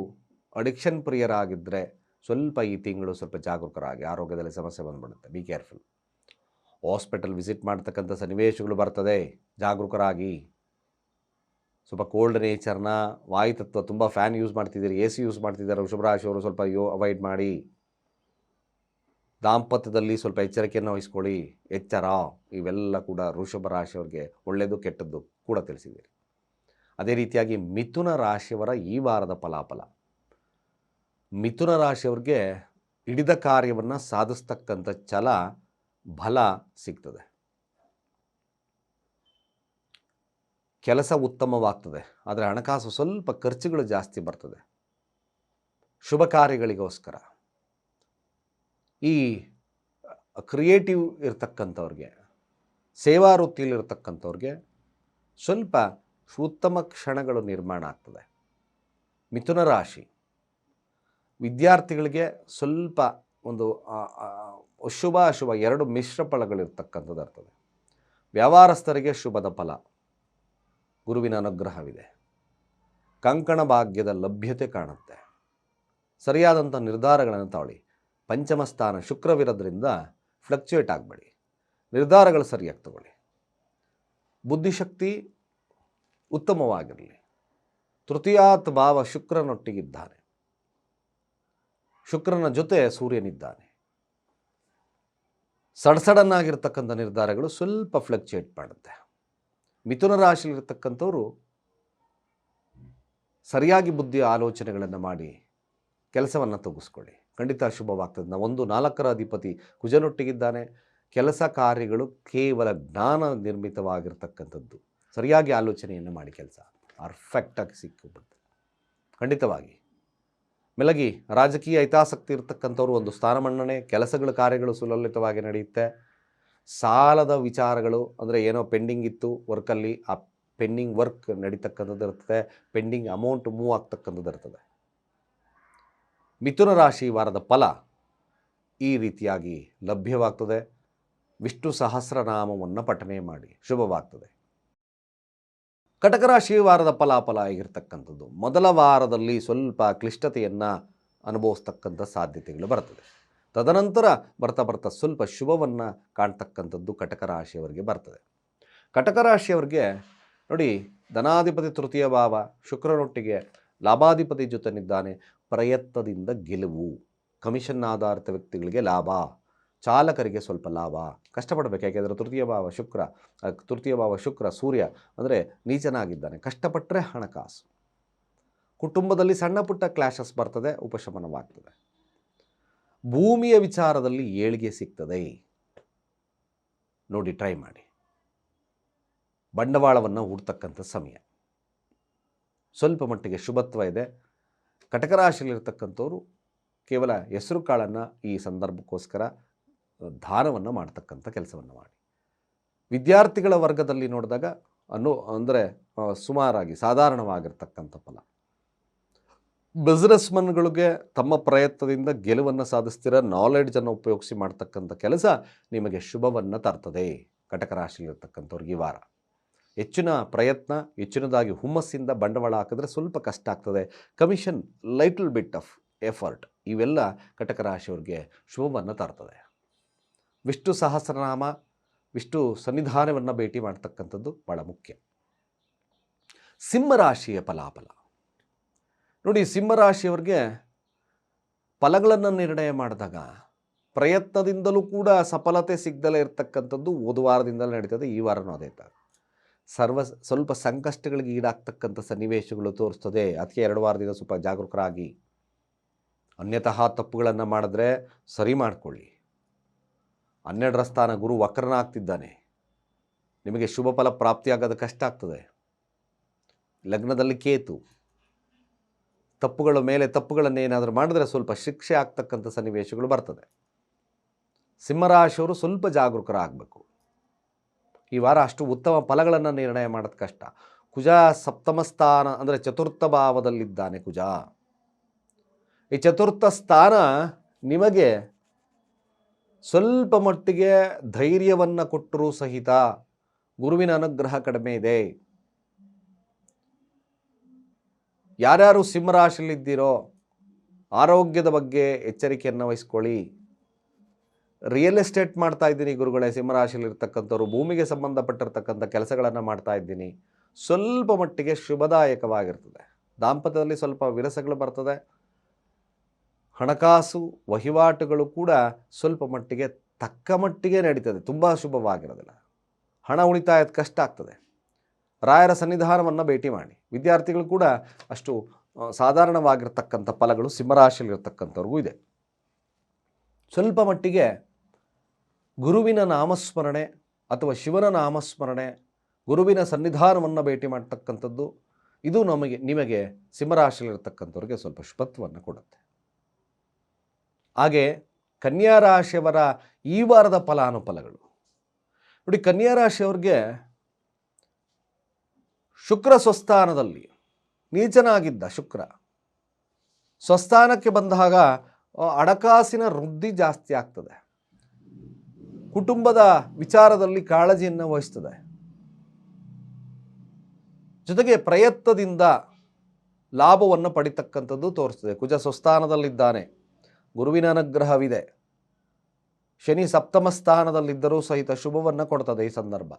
ಅಡಿಕ್ಷನ್ ಪ್ರಿಯರಾಗಿದ್ದರೆ ಸ್ವಲ್ಪ ಈ ತಿಂಗಳು ಸ್ವಲ್ಪ ಜಾಗರೂಕರಾಗಿ ಆರೋಗ್ಯದಲ್ಲಿ ಸಮಸ್ಯೆ ಬಂದ್ಬಿಡುತ್ತೆ. ಬಿ ಕೇರ್ಫುಲ್ ಹಾಸ್ಪಿಟಲ್ ವಿಸಿಟ್ ಮಾಡ್ತಕ್ಕಂಥ ಸನ್ನಿವೇಶಗಳು ಬರ್ತದೆ. ಜಾಗರೂಕರಾಗಿ. ಸ್ವಲ್ಪ ಕೋಲ್ಡ್ ನೇಚರ್ನ ವಾಯುತತ್ವ ತುಂಬ ಫ್ಯಾನ್ ಯೂಸ್ ಮಾಡ್ತಿದ್ದೀರಿ ಎ ಸಿ ಯೂಸ್ ಮಾಡ್ತಿದ್ದಾರೆ ರಾಶಿಯವರು ಸ್ವಲ್ಪ ಯೋ ಅವಾಯ್ಡ್ ಮಾಡಿ. ದಾಂಪತ್ಯದಲ್ಲಿ ಸ್ವಲ್ಪ ಎಚ್ಚರಿಕೆಯನ್ನು ವಹಿಸ್ಕೊಳ್ಳಿ. ಎಚ್ಚರ. ಇವೆಲ್ಲ ಕೂಡ ವೃಷಭ ರಾಶಿಯವರಿಗೆ ಒಳ್ಳೆಯದು ಕೆಟ್ಟದ್ದು ಕೂಡ ತಿಳಿಸಿದ್ದೀರಿ. ಅದೇ ರೀತಿಯಾಗಿ ಮಿಥುನ ರಾಶಿಯವರ ಈ ವಾರದ ಫಲಾಫಲ. ಮಿಥುನ ರಾಶಿಯವ್ರಿಗೆ ಹಿಡಿದ ಕಾರ್ಯವನ್ನು ಸಾಧಿಸ್ತಕ್ಕಂಥ ಛಲ, ಬಲ ಸಿಗ್ತದೆ. ಕೆಲಸ ಉತ್ತಮವಾಗ್ತದೆ, ಆದರೆ ಹಣಕಾಸು ಸ್ವಲ್ಪ ಖರ್ಚುಗಳು ಜಾಸ್ತಿ ಬರ್ತದೆ. ಶುಭ ಕಾರ್ಯಗಳಿಗೋಸ್ಕರ. ಈ ಕ್ರಿಯೇಟಿವ್ ಇರ್ತಕ್ಕಂಥವ್ರಿಗೆ, ಸೇವಾ ವೃತ್ತಿಯಲ್ಲಿರ್ತಕ್ಕಂಥವ್ರಿಗೆ ಸ್ವಲ್ಪ ಉತ್ತಮ ಕ್ಷಣಗಳು ನಿರ್ಮಾಣ ಆಗ್ತದೆ. ಮಿಥುನ ರಾಶಿ. ವಿದ್ಯಾರ್ಥಿಗಳಿಗೆ ಸ್ವಲ್ಪ ಒಂದು ಶುಭ ಅಶುಭ ಎರಡು ಮಿಶ್ರ ಫಲಗಳಿರ್ತಕ್ಕಂಥದ್ದು ಇರ್ತದೆ ವ್ಯವಹಾರಸ್ಥರಿಗೆ ಶುಭದ ಫಲ. ಗುರುವಿನ ಅನುಗ್ರಹವಿದೆ. ಕಂಕಣ ಭಾಗ್ಯದ ಲಭ್ಯತೆ ಕಾಣುತ್ತೆ. ಸರಿಯಾದಂಥ ನಿರ್ಧಾರಗಳನ್ನು ತಗೊಳ್ಳಿ ಪಂಚಮ ಸ್ಥಾನ ಶುಕ್ರವಿರೋದ್ರಿಂದ ಫ್ಲಕ್ಚುಯೇಟ್ ಆಗಬೇಡಿ. ನಿರ್ಧಾರಗಳು ಸರಿಯಾಗಿ ತಗೊಳ್ಳಿ. ಬುದ್ಧಿಶಕ್ತಿ ಉತ್ತಮವಾಗಿರಲಿ. ತೃತೀಯಾತ್ ಭಾವ ಶುಕ್ರನೊಟ್ಟಿಗಿದ್ದಾನೆ ಶುಕ್ರನ ಜೊತೆ ಸೂರ್ಯನಿದ್ದಾನೆ. ಸಡಸಡನ್ ಆಗಿರ್ತಕ್ಕಂಥ ನಿರ್ಧಾರಗಳು ಸ್ವಲ್ಪ ಫ್ಲಕ್ಚುಯೇಟ್ ಮಾಡುತ್ತೆ. ಮಿಥುನ ರಾಶಿಯಲ್ಲಿರ್ತಕ್ಕಂಥವ್ರು ಸರಿಯಾಗಿ ಬುದ್ಧಿ ಆಲೋಚನೆಗಳನ್ನು ಮಾಡಿ ಕೆಲಸವನ್ನು ತೊಗಿಸ್ಕೊಳ್ಳಿ. ಖಂಡಿತ ಶುಭವಾಗ್ತದೆ. ನಾವು ಒಂದು ನಾಲ್ಕರ ಅಧಿಪತಿ ಕುಜನೊಟ್ಟಿಗಿದ್ದಾನೆ. ಕೆಲಸ ಕಾರ್ಯಗಳು ಕೇವಲ ಜ್ಞಾನ ನಿರ್ಮಿತವಾಗಿರ್ತಕ್ಕಂಥದ್ದು. ಸರಿಯಾಗಿ ಆಲೋಚನೆಯನ್ನು ಮಾಡಿ ಕೆಲಸ. ಪರ್ಫೆಕ್ಟಾಗಿ ಸಿಕ್ಕಿಬಿಡುತ್ತೆ. ಖಂಡಿತವಾಗಿ. ಮೆಲಗಿ, ರಾಜಕೀಯ ಹಿತಾಸಕ್ತಿ ಇರತಕ್ಕಂಥವ್ರು ಒಂದು ಸ್ಥಾನಮನ್ನಣೆ, ಕೆಲಸಗಳ ಕಾರ್ಯಗಳು ಸುಲಲಿತವಾಗಿ ನಡೆಯುತ್ತೆ. ಸಾಲದ ವಿಚಾರಗಳು ಅಂದರೆ ಏನೋ ಪೆಂಡಿಂಗ್ ಇತ್ತು ವರ್ಕಲ್ಲಿ, ಆ ಪೆಂಡಿಂಗ್ ವರ್ಕ್ ನಡೀತಕ್ಕಂಥದ್ದು ಇರ್ತದೆ, ಪೆಂಡಿಂಗ್ ಅಮೌಂಟ್ ಮೂವ್ ಆಗ್ತಕ್ಕಂಥದ್ದು ಇರ್ತದೆ. ಮಿಥುನ ರಾಶಿ ವಾರದ ಫಲ ಈ ರೀತಿಯಾಗಿ ಲಭ್ಯವಾಗ್ತದೆ. ವಿಷ್ಣು ಸಹಸ್ರನಾಮವನ್ನು ಪಠನೆ ಮಾಡಿ, ಶುಭವಾಗ್ತದೆ. ಕಟಕ ರಾಶಿ ವಾರದ ಫಲಾಫಲ ಆಗಿರ್ತಕ್ಕಂಥದ್ದು. ಮೊದಲ ವಾರದಲ್ಲಿ ಸ್ವಲ್ಪ ಕ್ಲಿಷ್ಟತೆಯನ್ನು ಅನುಭವಿಸ್ತಕ್ಕಂಥ ಸಾಧ್ಯತೆಗಳು ಬರ್ತದೆ. ತದನಂತರ ಬರ್ತಾ ಬರ್ತಾ ಸ್ವಲ್ಪ ಶುಭವನ್ನು ಕಾಣ್ತಕ್ಕಂಥದ್ದು ಕಟಕ ರಾಶಿಯವರಿಗೆ ಬರ್ತದೆ. ಕಟಕ ರಾಶಿಯವರಿಗೆ ನೋಡಿ, ಧನಾಧಿಪತಿ ತೃತೀಯ ಭಾವ, ಶುಕ್ರನೊಟ್ಟಿಗೆ ಲಾಭಾಧಿಪತಿ ಜೊತೆನಿದ್ದಾನೆ. ಪ್ರಯತ್ನದಿಂದ ಗೆಲುವು, ಕಮಿಷನ್ ಆಧಾರಿತ ವ್ಯಕ್ತಿಗಳಿಗೆ ಲಾಭ. ಚಾಲಕರಿಗೆ ಸ್ವಲ್ಪ ಲಾಭ. ಕಷ್ಟಪಡಬೇಕು. ಯಾಕೆಂದರೆ ತೃತೀಯ ಭಾವ ಶುಕ್ರ ತೃತೀಯ ಭಾವ ಶುಕ್ರ ಸೂರ್ಯ ಅಂದರೆ ನೀಚನಾಗಿದ್ದಾನೆ. ಕಷ್ಟಪಟ್ಟರೆ ಹಣಕಾಸು. ಕುಟುಂಬದಲ್ಲಿ ಸಣ್ಣ ಪುಟ್ಟ ಕ್ಲಾಶಸ್ ಬರ್ತದೆ, ಉಪಶಮನವಾಗ್ತದೆ. ಭೂಮಿಯ ವಿಚಾರದಲ್ಲಿ ಏಳಿಗೆ ಸಿಗ್ತದೆ. ನೋಡಿ ಟ್ರೈ ಮಾಡಿ. ಬಂಡವಾಳವನ್ನು ಹೂಡ್ತಕ್ಕಂಥ ಸಮಯ. ಸ್ವಲ್ಪ ಮಟ್ಟಿಗೆ ಶುಭತ್ವ ಇದೆ. ಕಟಕ ರಾಶಿಯಲ್ಲಿರ್ತಕ್ಕಂಥವ್ರು ಕೇವಲ ಹೆಸರು ಕಾಳನ್ನು ಈ ಸಂದರ್ಭಕ್ಕೋಸ್ಕರ ದಾನವನ್ನು ಮಾಡ್ತಕ್ಕಂಥ ಕೆಲಸವನ್ನು ಮಾಡಿ. ವಿದ್ಯಾರ್ಥಿಗಳ ವರ್ಗದಲ್ಲಿ ನೋಡಿದಾಗ ಅನ್ನೋ, ಅಂದರೆ ಸುಮಾರಾಗಿ ಸಾಧಾರಣವಾಗಿರ್ತಕ್ಕಂಥ ಫಲ. ಬಿಸ್ನೆಸ್ಮನ್ಗಳಿಗೆ ತಮ್ಮ ಪ್ರಯತ್ನದಿಂದ ಗೆಲುವನ್ನು ಸಾಧಿಸ್ತಿರ ನಾಲೆಡ್ಜನ್ನು ಉಪಯೋಗಿಸಿ ಮಾಡ್ತಕ್ಕಂಥ ಕೆಲಸ ನಿಮಗೆ ಶುಭವನ್ನು ತರ್ತದೆ. ಕಟಕ ರಾಶಿಯಲ್ಲಿರ್ತಕ್ಕಂಥವ್ರಿಗೆ ವಾರ. ಹೆಚ್ಚಿನ ಪ್ರಯತ್ನ, ಹೆಚ್ಚಿನದಾಗಿ ಹುಮ್ಮಸ್ಸಿಂದ ಬಂಡವಾಳ ಹಾಕಿದ್ರೆ ಸ್ವಲ್ಪ ಕಷ್ಟ ಆಗ್ತದೆ. Commission little bit of effort ಇವೆಲ್ಲ ಕಟಕ ರಾಶಿಯವ್ರಿಗೆ ಶುಭವನ್ನು ತರ್ತದೆ. ವಿಷ್ಣು ಸಹಸ್ರನಾಮ, ವಿಷ್ಣು ಸನ್ನಿಧಾನವನ್ನು ಭೇಟಿ ಮಾಡ್ತಕ್ಕಂಥದ್ದು ಭಾಳ ಮುಖ್ಯ. ಸಿಂಹರಾಶಿಯ ಫಲಾಫಲ. ನೋಡಿ, ಸಿಂಹರಾಶಿಯವ್ರಿಗೆ ಫಲಗಳನ್ನು ನಿರ್ಣಯ ಮಾಡಿದಾಗ ಪ್ರಯತ್ನದಿಂದಲೂ ಕೂಡ ಸಫಲತೆ ಸಿಗ್ದಲೇ ಇರತಕ್ಕಂಥದ್ದು ಓದುವಾರದಿಂದಲೇ ನಡೀತದೆ, ಈ ವಾರನೂ ಅದೇ ಥರ ಸರ್ವ, ಸ್ವಲ್ಪ ಸಂಕಷ್ಟಗಳಿಗೆ ಈಡಾಗ್ತಕ್ಕಂಥ ಸನ್ನಿವೇಶಗಳು ತೋರಿಸ್ತದೆ, ಅದಕ್ಕೆ ಎರಡು ವಾರದಿಂದ ಸ್ವಲ್ಪ ಜಾಗರೂಕರಾಗಿ. ಅನ್ಯತಃ ತಪ್ಪುಗಳನ್ನು ಮಾಡಿದ್ರೆ ಸರಿ ಮಾಡಿಕೊಳ್ಳಿ. ಹನ್ನೆರಡರ ಸ್ಥಾನ ಗುರು ವಕ್ರನಾಗ್ತಿದ್ದಾನೆ. ನಿಮಗೆ ಶುಭ ಫಲ ಪ್ರಾಪ್ತಿಯಾಗೋದು ಕಷ್ಟ ಆಗ್ತದೆ. ಲಗ್ನದಲ್ಲಿ ಕೇತು. ತಪ್ಪುಗಳ ಮೇಲೆ ತಪ್ಪುಗಳನ್ನು ಏನಾದರೂ ಮಾಡಿದ್ರೆ ಸ್ವಲ್ಪ ಶಿಕ್ಷೆ ಆಗ್ತಕ್ಕಂಥ ಸನ್ನಿವೇಶಗಳು ಬರ್ತದೆ. ಸಿಂಹರಾಶಿಯವರು ಸ್ವಲ್ಪ ಜಾಗರೂಕರಾಗಬೇಕು. ಈ ವಾರ ಅಷ್ಟು ಉತ್ತಮ ಫಲಗಳನ್ನು ನಿರ್ಣಯ ಮಾಡೋದು ಕಷ್ಟ. ಕುಜ ಸಪ್ತಮ ಸ್ಥಾನ ಅಂದರೆ ಚತುರ್ಥ ಭಾವದಲ್ಲಿದ್ದಾನೆ ಕುಜ. ಈ ಚತುರ್ಥ ಸ್ಥಾನ ನಿಮಗೆ ಸ್ವಲ್ಪ ಮಟ್ಟಿಗೆ ಧೈರ್ಯವನ್ನು ಕೊಟ್ಟರೂ ಸಹಿತ ಗುರುವಿನ ಅನುಗ್ರಹ ಕಡಿಮೆ ಇದೆ. ಯಾರ್ಯಾರು ಸಿಂಹರಾಶಿಯಲ್ಲಿದ್ದೀರೋ ಆರೋಗ್ಯದ ಬಗ್ಗೆ ಎಚ್ಚರಿಕೆಯನ್ನು ವಹಿಸ್ಕೊಳ್ಳಿ. ರಿಯಲ್ ಎಸ್ಟೇಟ್ ಮಾಡ್ತಾ ಇದ್ದೀನಿ ಗುರುಗಳೇ ಸಿಂಹರಾಶಿಯಲ್ಲಿರ್ತಕ್ಕಂಥವ್ರು ಭೂಮಿಗೆ ಸಂಬಂಧಪಟ್ಟಿರ್ತಕ್ಕಂಥ ಕೆಲಸಗಳನ್ನು ಮಾಡ್ತಾ ಇದ್ದೀನಿ. ಸ್ವಲ್ಪ ಮಟ್ಟಿಗೆ ಶುಭದಾಯಕವಾಗಿರ್ತದೆ. ದಾಂಪತ್ಯದಲ್ಲಿ ಸ್ವಲ್ಪ ವಿರಸಗಳು ಬರ್ತದೆ. ಹಣಕಾಸು ವಹಿವಾಟುಗಳು ಕೂಡ ಸ್ವಲ್ಪ ಮಟ್ಟಿಗೆ ತಕ್ಕ ಮಟ್ಟಿಗೆ ನಡೀತದೆ. ತುಂಬ ಶುಭವಾಗಿರೋದಿಲ್ಲ. ಹಣ ಉಳಿತಾಯದ ಕಷ್ಟ ಆಗ್ತದೆ. ರಾಯರ ಸನ್ನಿಧಾನವನ್ನು ಭೇಟಿ ಮಾಡಿ. ವಿದ್ಯಾರ್ಥಿಗಳು ಕೂಡ ಅಷ್ಟು ಸಾಧಾರಣವಾಗಿರ್ತಕ್ಕಂಥ ಫಲಗಳು ಸಿಂಹರಾಶಿಯಲ್ಲಿರ್ತಕ್ಕಂಥವ್ರಿಗೂ ಇದೆ. ಸ್ವಲ್ಪ ಮಟ್ಟಿಗೆ ಗುರುವಿನ ನಾಮಸ್ಮರಣೆ ಅಥವಾ ಶಿವನ ನಾಮಸ್ಮರಣೆ, ಗುರುವಿನ ಸನ್ನಿಧಾನವನ್ನು ಭೇಟಿ ಮಾಡ್ತಕ್ಕಂಥದ್ದು, ಇದು ನಮಗೆ, ನಿಮಗೆ ಸಿಂಹರಾಶಿಯಲ್ಲಿರ್ತಕ್ಕಂಥವ್ರಿಗೆ ಸ್ವಲ್ಪ ಶುಭತ್ವವನ್ನು ಕೊಡುತ್ತೆ. ಹಾಗೆ ಕನ್ಯಾ ರಾಶಿಯವರ ಈ ವಾರದ ಫಲಾನುಫಲಗಳು. ನೋಡಿ, ಕನ್ಯಾ ರಾಶಿಯವ್ರಿಗೆ ಶುಕ್ರ ಸ್ವಸ್ಥಾನದಲ್ಲಿ, ನೀಚನಾಗಿದ್ದ ಶುಕ್ರ ಸ್ವಸ್ಥಾನಕ್ಕೆ ಬಂದಾಗ ಹಣಕಾಸಿನ ವೃದ್ಧಿ ಜಾಸ್ತಿ ಆಗ್ತದೆ. ಕುಟುಂಬದ ವಿಚಾರದಲ್ಲಿ ಕಾಳಜಿಯನ್ನು ವಹಿಸ್ತದೆ. ಜೊತೆಗೆ ಪ್ರಯತ್ನದಿಂದ ಲಾಭವನ್ನು ಪಡಿತಕ್ಕಂಥದ್ದು ತೋರಿಸ್ತದೆ. ಕುಜ ಸ್ವಸ್ಥಾನದಲ್ಲಿದ್ದಾನೆ. ಗುರುವಿನ ಅನುಗ್ರಹವಿದೆ. ಶನಿ ಸಪ್ತಮ ಸ್ಥಾನದಲ್ಲಿದ್ದರೂ ಸಹಿತ ಶುಭವನ್ನು ಕೊಡ್ತದೆ ಈ ಸಂದರ್ಭ.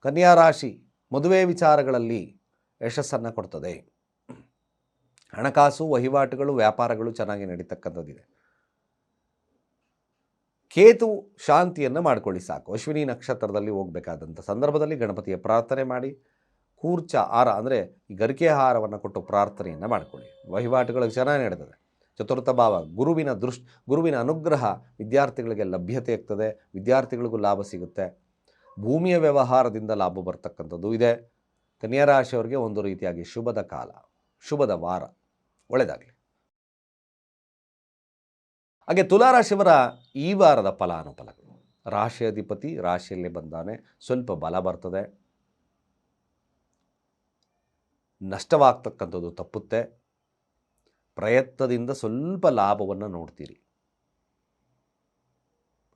ಕನ್ಯಾ ರಾಶಿ ಮದುವೆ ವಿಚಾರಗಳಲ್ಲಿ ಯಶಸ್ಸನ್ನು ಕೊಡ್ತದೆ. ಹಣಕಾಸು, ವಹಿವಾಟುಗಳು, ವ್ಯಾಪಾರಗಳು ಚೆನ್ನಾಗಿ ನಡೀತಕ್ಕಂಥದ್ದಿದೆ. ಕೇತು ಶಾಂತಿಯನ್ನು ಮಾಡ್ಕೊಳ್ಳಿ ಸಾಕು. ಅಶ್ವಿನಿ ನಕ್ಷತ್ರದಲ್ಲಿ ಹೋಗಬೇಕಾದಂಥ ಸಂದರ್ಭದಲ್ಲಿ ಗಣಪತಿಯ ಪ್ರಾರ್ಥನೆ ಮಾಡಿ, ಕೂರ್ಚ ಆಹಾರ ಅಂದರೆ ಗರಿಕೆ ಆಹಾರವನ್ನು ಕೊಟ್ಟು ಪ್ರಾರ್ಥನೆಯನ್ನು ಮಾಡಿಕೊಳ್ಳಿ. ವಹಿವಾಟುಗಳಿಗೆ ಚೆನ್ನಾಗಿ ನಡೀತದೆ. ಚತುರ್ಥ ಭಾವ ಗುರುವಿನ ದೃಶ್ ಗುರುವಿನ ಅನುಗ್ರಹ ವಿದ್ಯಾರ್ಥಿಗಳಿಗೆ ಲಭ್ಯತೆ ಆಗ್ತದೆ, ವಿದ್ಯಾರ್ಥಿಗಳಿಗೂ ಲಾಭ ಸಿಗುತ್ತೆ. ಭೂಮಿಯ ವ್ಯವಹಾರದಿಂದ ಲಾಭ ಬರ್ತಕ್ಕಂಥದ್ದು ಇದೆ. ಕನ್ಯಾ ರಾಶಿಯವರಿಗೆ ಒಂದು ರೀತಿಯಾಗಿ ಶುಭದ ಕಾಲ, ಶುಭದ ವಾರ, ಒಳ್ಳೆಯದಾಗಲಿ. ಹಾಗೆ ತುಲಾರಾಶಿಯವರ ಈ ವಾರದ ಫಲಾನುಫಲಗಳು. ರಾಶಿ ಅಧಿಪತಿ ರಾಶಿಯಲ್ಲಿ ಬಂದಾನೆ, ಸ್ವಲ್ಪ ಬಲ ಬರ್ತದೆ. ನಷ್ಟವಾಗ್ತಕ್ಕಂಥದ್ದು ತಪ್ಪುತ್ತೆ. ಪ್ರಯತ್ನದಿಂದ ಸ್ವಲ್ಪ ಲಾಭವನ್ನು ನೋಡ್ತೀರಿ.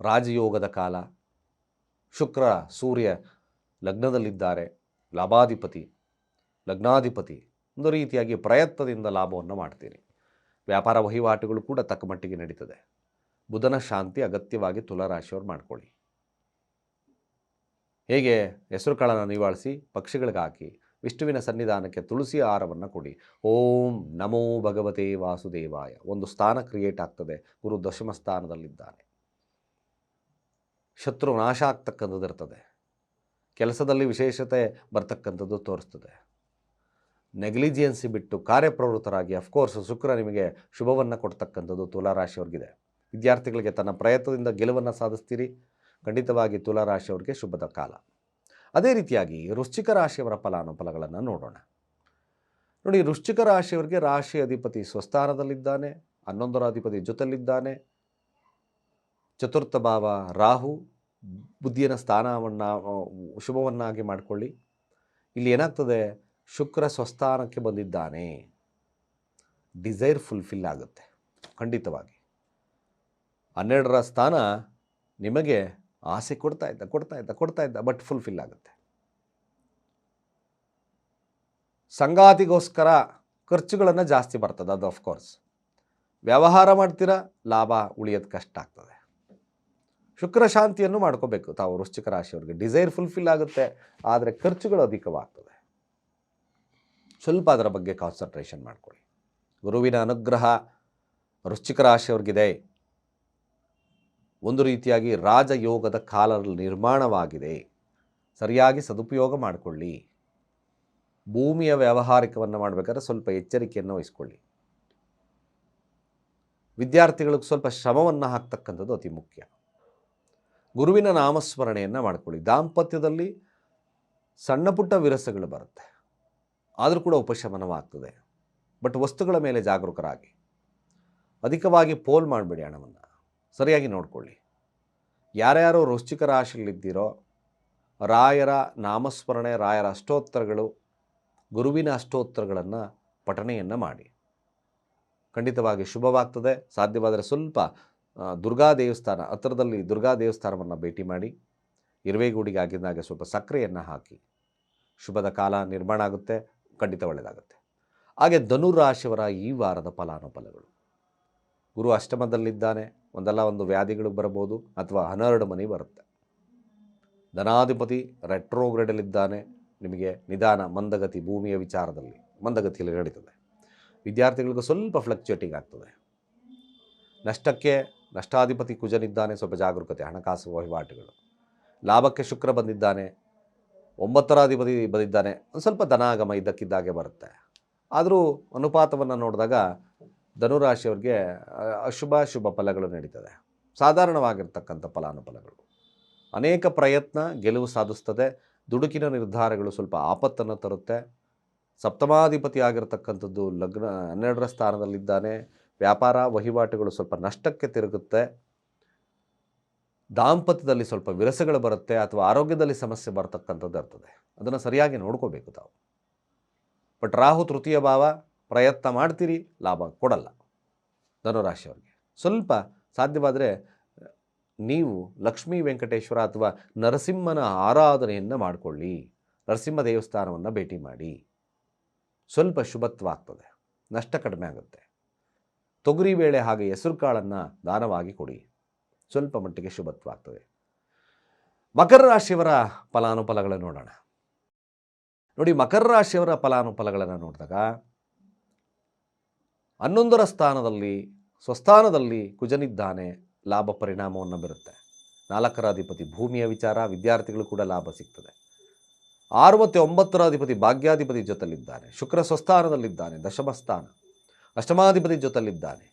ರಾಜಯೋಗದ ಕಾಲ, ಶುಕ್ರ, ಸೂರ್ಯ ಲಗ್ನದಲ್ಲಿದ್ದಾರೆ, ಲಾಭಾಧಿಪತಿ, ಲಗ್ನಾಧಿಪತಿ, ಒಂದು ರೀತಿಯಾಗಿ ಪ್ರಯತ್ನದಿಂದ ಲಾಭವನ್ನು ಮಾಡ್ತೀರಿ. ವ್ಯಾಪಾರ ವಹಿವಾಟುಗಳು ಕೂಡ ತಕ್ಕ ಮಟ್ಟಿಗೆ ನಡೀತದೆ. ಬುಧನ ಶಾಂತಿ ಅಗತ್ಯವಾಗಿ ತುಲಾರಾಶಿಯವ್ರು ಮಾಡ್ಕೊಳ್ಳಿ. ಹೇಗೆ? ಹೆಸರು ಕಾಳನ್ನು ನಿವಾಳಿಸಿ ಪಕ್ಷಿಗಳಿಗೆ ಹಾಕಿ ವಿಷ್ಣುವಿನ ಸನ್ನಿಧಾನಕ್ಕೆ ತುಳಸಿ ಆಹಾರವನ್ನು ಕೊಡಿ. ಓಂ ನಮೋ ಭಗವತೆ ವಾಸುದೇವಾಯ. ಒಂದು ಸ್ಥಾನ ಕ್ರಿಯೇಟ್ ಆಗ್ತದೆ. ಗುರು ದಶಮ ಸ್ಥಾನದಲ್ಲಿದ್ದಾನೆ. ಶತ್ರು ನಾಶ ಆಗ್ತಕ್ಕಂಥದ್ದು ಇರ್ತದೆ. ಕೆಲಸದಲ್ಲಿ ವಿಶೇಷತೆ ಬರ್ತಕ್ಕಂಥದ್ದು ತೋರಿಸ್ತದೆ. ನೆಗ್ಲಿಜಿಯನ್ಸಿ ಬಿಟ್ಟು ಕಾರ್ಯಪ್ರವೃತ್ತರಾಗಿ ಅಫ್ಕೋರ್ಸ್ ಶುಕ್ರ ನಿಮಗೆ ಶುಭವನ್ನು ಕೊಡ್ತಕ್ಕಂಥದ್ದು ತುಲಾರಾಶಿಯವ್ರಿಗಿದೆ. ವಿದ್ಯಾರ್ಥಿಗಳಿಗೆ ತನ್ನ ಪ್ರಯತ್ನದಿಂದ ಗೆಲುವನ್ನು ಸಾಧಿಸ್ತೀರಿ. ಖಂಡಿತವಾಗಿ ತುಲಾರಾಶಿಯವ್ರಿಗೆ ಶುಭದ ಕಾಲ. ಅದೇ ರೀತಿಯಾಗಿ ವೃಶ್ಚಿಕ ರಾಶಿಯವರ ಫಲಾನುಫಲಗಳನ್ನು ನೋಡೋಣ. ನೋಡಿ, ವೃಶ್ಚಿಕ ರಾಶಿಯವರಿಗೆ ರಾಶಿ ಅಧಿಪತಿ ಸ್ವಸ್ಥಾನದಲ್ಲಿದ್ದಾನೆ, ಹನ್ನೊಂದರ ಅಧಿಪತಿ ಜೊತೆಲಿದ್ದಾನೆ ಚತುರ್ಥ ಭಾವ ರಾಹು ಬುದ್ಧಿಯನ ಸ್ಥಾನವನ್ನು ಶುಭವನ್ನಾಗಿ ಮಾಡಿಕೊಳ್ಳಿ. ಇಲ್ಲಿ ಏನಾಗ್ತದೆ? ಶುಕ್ರ ಸ್ವಸ್ಥಾನಕ್ಕೆ ಬಂದಿದ್ದಾನೆ. ಡಿಸೈರ್ ಫುಲ್ಫಿಲ್ ಆಗುತ್ತೆ, ಖಂಡಿತವಾಗಿ. ಹನ್ನೆರಡರ ಸ್ಥಾನ ನಿಮಗೆ ಆಸೆ ಕೊಡ್ತಾ ಇದ್ದ ಕೊಡ್ತಾ ಇದ್ದ ಕೊಡ್ತಾ ಇದ್ದ ಬಟ್ ಫುಲ್ಫಿಲ್ ಆಗುತ್ತೆ. ಸಂಗಾತಿಗೋಸ್ಕರ ಖರ್ಚುಗಳನ್ನು ಜಾಸ್ತಿ ಬರ್ತದೆ, ಅದು ಆಫ್ಕೋರ್ಸ್ ವ್ಯವಹಾರ ಮಾಡ್ತೀರಾ, ಲಾಭ ಉಳಿಯೋದು ಕಷ್ಟ ಆಗ್ತದೆ. ಶುಕ್ರ ಶಾಂತಿಯನ್ನು ಮಾಡ್ಕೋಬೇಕು ತಾವು ವೃಶ್ಚಿಕ ರಾಶಿಯವರಿಗೆ. ಡಿಸೈರ್ ಫುಲ್ಫಿಲ್ ಆಗುತ್ತೆ, ಆದರೆ ಖರ್ಚುಗಳು ಅಧಿಕವಾಗ್ತದೆ. ಸ್ವಲ್ಪ ಅದರ ಬಗ್ಗೆ ಕಾನ್ಸಂಟ್ರೇಷನ್ ಮಾಡ್ಕೊಳ್ಳಿ. ಗುರುವಿನ ಅನುಗ್ರಹ ವೃಶ್ಚಿಕ ರಾಶಿಯವ್ರಿಗಿದೆ. ಒಂದು ರೀತಿಯಾಗಿ ರಾಜಯೋಗದ ಕಾಲ ನಿರ್ಮಾಣವಾಗಿದೆ. ಸರಿಯಾಗಿ ಸದುಪಯೋಗ ಮಾಡಿಕೊಳ್ಳಿ. ಭೂಮಿಯ ವ್ಯಾವಹಾರಿಕವನ್ನು ಮಾಡಬೇಕಾದ್ರೆ ಸ್ವಲ್ಪ ಎಚ್ಚರಿಕೆಯನ್ನು ವಹಿಸ್ಕೊಳ್ಳಿ. ವಿದ್ಯಾರ್ಥಿಗಳಿಗೆ ಸ್ವಲ್ಪ ಶ್ರಮವನ್ನು ಹಾಕ್ತಕ್ಕಂಥದ್ದು ಅತಿ ಮುಖ್ಯ. ಗುರುವಿನ ನಾಮಸ್ಮರಣೆಯನ್ನು ಮಾಡಿಕೊಳ್ಳಿ. ದಾಂಪತ್ಯದಲ್ಲಿ ಸಣ್ಣ ಪುಟ್ಟ ವಿರಸಗಳು ಬರುತ್ತೆ. ಆದರೂ ಕೂಡ ಉಪಶಮನವಾಗ್ತದೆ. ಬಟ್ ವಸ್ತುಗಳ ಮೇಲೆ ಜಾಗರೂಕರಾಗಿ. ಅಧಿಕವಾಗಿ ಪೋಲ್ ಮಾಡಬೇಡಿ ಹಣವನ್ನು. ಸರಿಯಾಗಿ ನೋಡಿಕೊಳ್ಳಿ. ಯಾರ್ಯಾರು ವೃಶ್ಚಿಕ ರಾಶಿಯಲ್ಲಿದ್ದೀರೋ ರಾಯರ ನಾಮಸ್ಮರಣೆ, ರಾಯರ ಅಷ್ಟೋತ್ತರಗಳು, ಗುರುವಿನ ಅಷ್ಟೋತ್ತರಗಳನ್ನು ಪಠಣೆಯನ್ನು ಮಾಡಿ. ಖಂಡಿತವಾಗಿ ಶುಭವಾಗ್ತದೆ. ಸಾಧ್ಯವಾದರೆ ಸ್ವಲ್ಪ ದುರ್ಗಾ ದೇವಸ್ಥಾನ, ಹತ್ರದಲ್ಲಿ ದುರ್ಗಾ ದೇವಸ್ಥಾನವನ್ನು ಭೇಟಿ ಮಾಡಿ, ಇರುವೆಗೂಡಿಗೆ ಆಗಿದ್ದಾಗ ಸ್ವಲ್ಪ ಸಕ್ಕರೆಯನ್ನು ಹಾಕಿ, ಶುಭದ ಕಾಲ ನಿರ್ಮಾಣ ಆಗುತ್ತೆ, ಖಂಡಿತ ಒಳ್ಳೆಯದಾಗುತ್ತೆ ಹಾಗೆ ಧನುರಾಶಿಯವರ ಈ ವಾರದ ಫಲಾನುಫಲಗಳು. ಗುರು ಅಷ್ಟಮದಲ್ಲಿದ್ದಾನೆ. ಒಂದಲ್ಲ ಒಂದು ವ್ಯಾಧಿಗಳು ಬರಬಹುದು ಅಥವಾ ಹನ್ನೆರಡು ಮನೆ ಬರುತ್ತೆ. ಧನಾಧಿಪತಿ ರೆಟ್ರೋಗ್ರೇಡಲ್ಲಿದ್ದಾನೆ. ನಿಮಗೆ ನಿಧಾನ ಮಂದಗತಿ ಭೂಮಿಯ ವಿಚಾರದಲ್ಲಿ ಮಂದಗತಿಯಲ್ಲಿ ನಡೀತದೆ. ವಿದ್ಯಾರ್ಥಿಗಳಿಗೂ ಸ್ವಲ್ಪ ಫ್ಲಕ್ಚುಯೇಟಿಂಗ್ ಆಗ್ತದೆ. ನಷ್ಟಕ್ಕೆ ನಷ್ಟಾಧಿಪತಿ ಕುಜನಿದ್ದಾನೆ, ಸ್ವಲ್ಪ ಜಾಗರೂಕತೆ, ಹಣಕಾಸು ವಹಿವಾಟುಗಳು. ಲಾಭಕ್ಕೆ ಶುಕ್ರ ಬಂದಿದ್ದಾನೆ, ಒಂಬತ್ತರ ಅಧಿಪತಿ ಬಂದಿದ್ದಾನೆ, ಒಂದು ಸ್ವಲ್ಪ ಧನಾಗಮ ಇದ್ದಕ್ಕಿದ್ದಾಗೆ ಬರುತ್ತೆ. ಆದರೂ ಅನುಪಾತವನ್ನು ನೋಡಿದಾಗ ಧನುರಾಶಿಯವ್ರಿಗೆ ಅಶುಭ ಶುಭ ಫಲಗಳು ನಡೀತದೆ. ಸಾಧಾರಣವಾಗಿರ್ತಕ್ಕಂಥ ಫಲಾನುಫಲಗಳು. ಅನೇಕ ಪ್ರಯತ್ನ ಗೆಲುವು ಸಾಧಿಸ್ತದೆ. ದುಡುಕಿನ ನಿರ್ಧಾರಗಳು ಸ್ವಲ್ಪ ಆಪತ್ತನ್ನು ತರುತ್ತೆ. ಸಪ್ತಮಾಧಿಪತಿ ಆಗಿರತಕ್ಕಂಥದ್ದು ಲಗ್ನ, ಹನ್ನೆರಡರ ಸ್ಥಾನದಲ್ಲಿದ್ದಾನೆ. ವ್ಯಾಪಾರ, ವಹಿವಾಟುಗಳು ಸ್ವಲ್ಪ ನಷ್ಟಕ್ಕೆ ತಿರುಗುತ್ತೆ. ದಾಂಪತ್ಯದಲ್ಲಿ ಸ್ವಲ್ಪ ವಿರಸಗಳು ಬರುತ್ತೆ ಅಥವಾ ಆರೋಗ್ಯದಲ್ಲಿ ಸಮಸ್ಯೆ ಬರ್ತಕ್ಕಂಥದ್ದು ಇರ್ತದೆ. ಅದನ್ನು ಸರಿಯಾಗಿ ನೋಡ್ಕೋಬೇಕು ತಾವು. ಬಟ್ ರಾಹು ತೃತೀಯ ಭಾವ ಪ್ರಯತ್ನ ಮಾಡ್ತೀರಿ, ಲಾಭ ಕೊಡಲ್ಲ. ಧನುರಾಶಿಯವ್ರಿಗೆ. ಸ್ವಲ್ಪ ಸಾಧ್ಯವಾದರೆ, ನೀವು ಲಕ್ಷ್ಮೀ ವೆಂಕಟೇಶ್ವರ ಅಥವಾ ನರಸಿಂಹನ ಆರಾಧನೆಯನ್ನು ಮಾಡಿಕೊಳ್ಳಿ. ನರಸಿಂಹ ದೇವಸ್ಥಾನವನ್ನು ಭೇಟಿ ಮಾಡಿ. ಸ್ವಲ್ಪ ಶುಭತ್ವ ಆಗ್ತದೆ ನಷ್ಟ ಕಡಿಮೆ ಆಗುತ್ತೆ. ತೊಗರಿ ಬೇಳೆ ಹಾಗೆ ಹೆಸರು ಕಾಳನ್ನು ದಾನವಾಗಿ ಕೊಡಿ. ಸ್ವಲ್ಪ ಮಟ್ಟಿಗೆ ಶುಭತ್ವ ಆಗ್ತದೆ ಮಕರ ರಾಶಿಯವರ ಫಲಾನುಫಲಗಳನ್ನು ನೋಡೋಣ. ನೋಡಿ, ಮಕರ ರಾಶಿಯವರ ಫಲಾನುಫಲಗಳನ್ನು ನೋಡಿದಾಗ ಹನ್ನೊಂದರ ಸ್ಥಾನದಲ್ಲಿ, ಸ್ವಸ್ಥಾನದಲ್ಲಿ ಕುಜನಿದ್ದಾನೆ, ಲಾಭ ಪರಿಣಾಮವನ್ನು ಬೀರುತ್ತೆ. ನಾಲ್ಕರ ಅಧಿಪತಿ ಭೂಮಿಯ ವಿಚಾರ, ವಿದ್ಯಾರ್ಥಿಗಳು ಕೂಡ ಲಾಭ ಸಿಗ್ತದೆ. ಆರು ಮತ್ತು ಒಂಬತ್ತರ ಅಧಿಪತಿ ಭಾಗ್ಯಾಧಿಪತಿ ಜೊತೆಲಿದ್ದಾನೆ, ಶುಕ್ರ ಸ್ವಸ್ಥಾನದಲ್ಲಿದ್ದಾನೆ, ದಶಮ ಸ್ಥಾನ, ಅಷ್ಟಮಾಧಿಪತಿ ಜೊತೆಲಿದ್ದಾನೆ.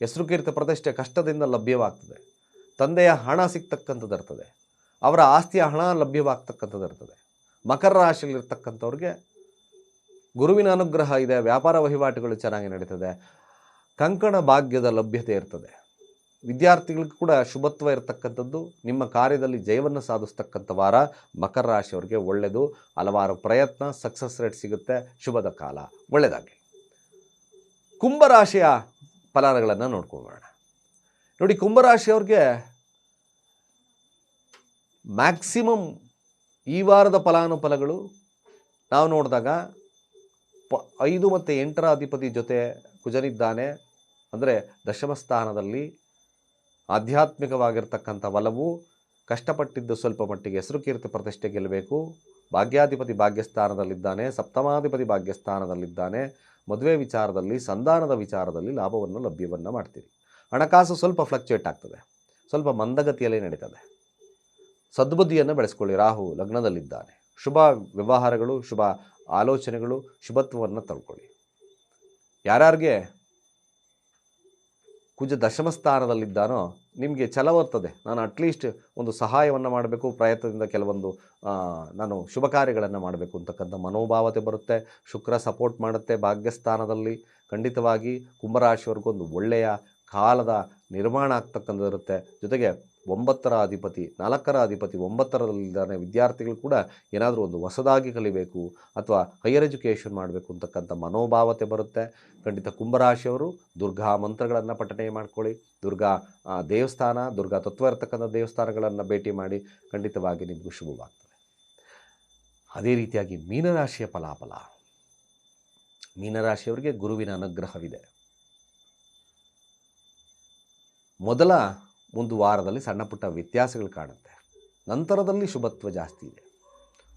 ಹೆಸರು ಕೀರ್ತಿ ಪ್ರತಿಷ್ಠೆ ಕಷ್ಟದಿಂದ ಲಭ್ಯವಾಗ್ತದೆ. ತಂದೆಯ ಹಣ ಸಿಗ್ತಕ್ಕಂಥದ್ದಿರ್ತದೆ ಅವರ ಆಸ್ತಿಯ ಹಣ ಲಭ್ಯವಾಗ್ತಕ್ಕಂಥದ್ದಿರ್ತದೆ ಮಕರ ರಾಶಿಯಲ್ಲಿರ್ತಕ್ಕಂಥವ್ರಿಗೆ ಗುರುವಿನ ಅನುಗ್ರಹ ಇದೆ, ವ್ಯಾಪಾರ ವಹಿವಾಟುಗಳು ಚೆನ್ನಾಗಿ ನಡೀತದೆ, ಕಂಕಣ ಭಾಗ್ಯದ ಲಭ್ಯತೆ ಇರ್ತದೆ. ವಿದ್ಯಾರ್ಥಿಗಳಿಗೂ ಕೂಡ ಶುಭತ್ವ ಇರತಕ್ಕಂಥದ್ದು, ನಿಮ್ಮ ಕಾರ್ಯದಲ್ಲಿ ಜಯವನ್ನು ಸಾಧಿಸ್ತಕ್ಕಂಥ ವಾರ ಮಕರ ರಾಶಿಯವರಿಗೆ ಒಳ್ಳೆಯದು. ಹಲವಾರು ಪ್ರಯತ್ನ ಸಕ್ಸಸ್ ರೇಟ್ ಸಿಗುತ್ತೆ. ಶುಭದ ಕಾಲ. ಒಳ್ಳೆಯದಾಗಲಿ. ಕುಂಭರಾಶಿಯ ಫಲಾರಗಳನ್ನು ನೋಡ್ಕೊಂಬೋಣ ನೋಡಿ ಕುಂಭರಾಶಿಯವ್ರಿಗೆ ಮ್ಯಾಕ್ಸಿಮಮ್ ಈ ವಾರದ ಫಲಾನುಫಲಗಳು, ನಾವು ನೋಡಿದಾಗ ಪ ಐದು ಮತ್ತು ಎಂಟರ ಅಧಿಪತಿ ಜೊತೆ ಕುಜನಿದ್ದಾನೆ. ಅಂದರೆ ದಶಮ ಸ್ಥಾನದಲ್ಲಿ ಆಧ್ಯಾತ್ಮಿಕವಾಗಿರ್ತಕ್ಕಂಥ ಒಲವು ಕಷ್ಟಪಟ್ಟಿದ್ದು ಸ್ವಲ್ಪ ಮಟ್ಟಿಗೆ ಹೆಸರು ಕೀರ್ತಿ ಪ್ರತಿಷ್ಠೆ ಗೆಲ್ಲಬೇಕು. ಭಾಗ್ಯಾಧಿಪತಿ ಭಾಗ್ಯಸ್ಥಾನದಲ್ಲಿದ್ದಾನೆ, ಸಪ್ತಮಾಧಿಪತಿ ಭಾಗ್ಯಸ್ಥಾನದಲ್ಲಿದ್ದಾನೆ. ಮದುವೆ ವಿಚಾರದಲ್ಲಿ, ಸಂಧಾನದ ವಿಚಾರದಲ್ಲಿ ಲಾಭವನ್ನು, ಲಭ್ಯವನ್ನು ಮಾಡ್ತೀರಿ. ಹಣಕಾಸು ಸ್ವಲ್ಪ ಫ್ಲಕ್ಚುಯೇಟ್ ಆಗ್ತದೆ. ಸ್ವಲ್ಪ ಮಂದಗತಿಯಲ್ಲೇ ನಡೀತದೆ. ಸದ್ಬುದ್ಧಿಯನ್ನು ಬೆಳೆಸ್ಕೊಳ್ಳಿ. ರಾಹು ಲಗ್ನದಲ್ಲಿದ್ದಾನೆ. ಶುಭ ವ್ಯವಹಾರಗಳು, ಶುಭ ಆಲೋಚನೆಗಳು, ಶುಭತ್ವವನ್ನು ತಳ್ಕೊಳ್ಳಿ. ಯಾರ್ಯಾರಿಗೆ ಕುಜ ದಶಮ ಸ್ಥಾನದಲ್ಲಿದ್ದಾನೋ ನಿಮಗೆ ಛಲವರ್ತದೆ. ನಾನು ಅಟ್ಲೀಸ್ಟ್ ಒಂದು ಸಹಾಯವನ್ನು ಮಾಡಬೇಕು, ಪ್ರಯತ್ನದಿಂದ ಕೆಲವೊಂದು ನಾನು ಶುಭ ಕಾರ್ಯಗಳನ್ನು ಮಾಡಬೇಕು ಅಂತಕ್ಕಂಥ ಮನೋಭಾವತೆ ಬರುತ್ತೆ, ಶುಕ್ರ ಸಪೋರ್ಟ್ ಮಾಡುತ್ತೆ ಭಾಗ್ಯಸ್ಥಾನದಲ್ಲಿ. ಖಂಡಿತವಾಗಿ ಕುಂಭರಾಶಿಯವರೆಗೊಂದು ಒಳ್ಳೆಯ ಕಾಲದ ನಿರ್ಮಾಣ ಆಗ್ತಕ್ಕಂಥದ್ದು ಇರುತ್ತೆ. ಜೊತೆಗೆ ಒಂಬತ್ತರ ಅಧಿಪತಿ, ನಾಲ್ಕರ ಅಧಿಪತಿ ಒಂಬತ್ತರದಲ್ಲಿದ್ದಾನೆ ವಿದ್ಯಾರ್ಥಿಗಳು ಕೂಡ ಏನಾದರೂ ಒಂದು ಹೊಸದಾಗಿ ಕಲಿಬೇಕು ಅಥವಾ ಹೈಯರ್ ಎಜುಕೇಷನ್ ಮಾಡಬೇಕು ಅಂತಕ್ಕಂಥ ಮನೋಭಾವತೆ ಬರುತ್ತೆ. ಖಂಡಿತ ಕುಂಭರಾಶಿಯವರು ದುರ್ಗಾ ಮಂತ್ರಗಳನ್ನು ಪಠನೆ ಮಾಡ್ಕೊಳ್ಳಿ, ದುರ್ಗಾ ದೇವಸ್ಥಾನ, ದುರ್ಗಾ ತತ್ವ ಇರತಕ್ಕಂಥ ದೇವಸ್ಥಾನಗಳನ್ನು ಭೇಟಿ ಮಾಡಿ ಖಂಡಿತವಾಗಿ ನಿಮಗೂ ಶುಭವಾಗ್ತದೆ. ಅದೇ ರೀತಿಯಾಗಿ ಮೀನರಾಶಿಯ ಫಲಾಫಲ. ಮೀನರಾಶಿಯವರಿಗೆ ಗುರುವಿನ ಅನುಗ್ರಹವಿದೆ. ಮೊದಲ ಒಂದು ವಾರದಲ್ಲಿ ಸಣ್ಣ ಪುಟ್ಟ ವ್ಯತ್ಯಾಸಗಳು ಕಾಣುತ್ತೆ. ನಂತರದಲ್ಲಿ ಶುಭತ್ವ ಜಾಸ್ತಿ ಇದೆ.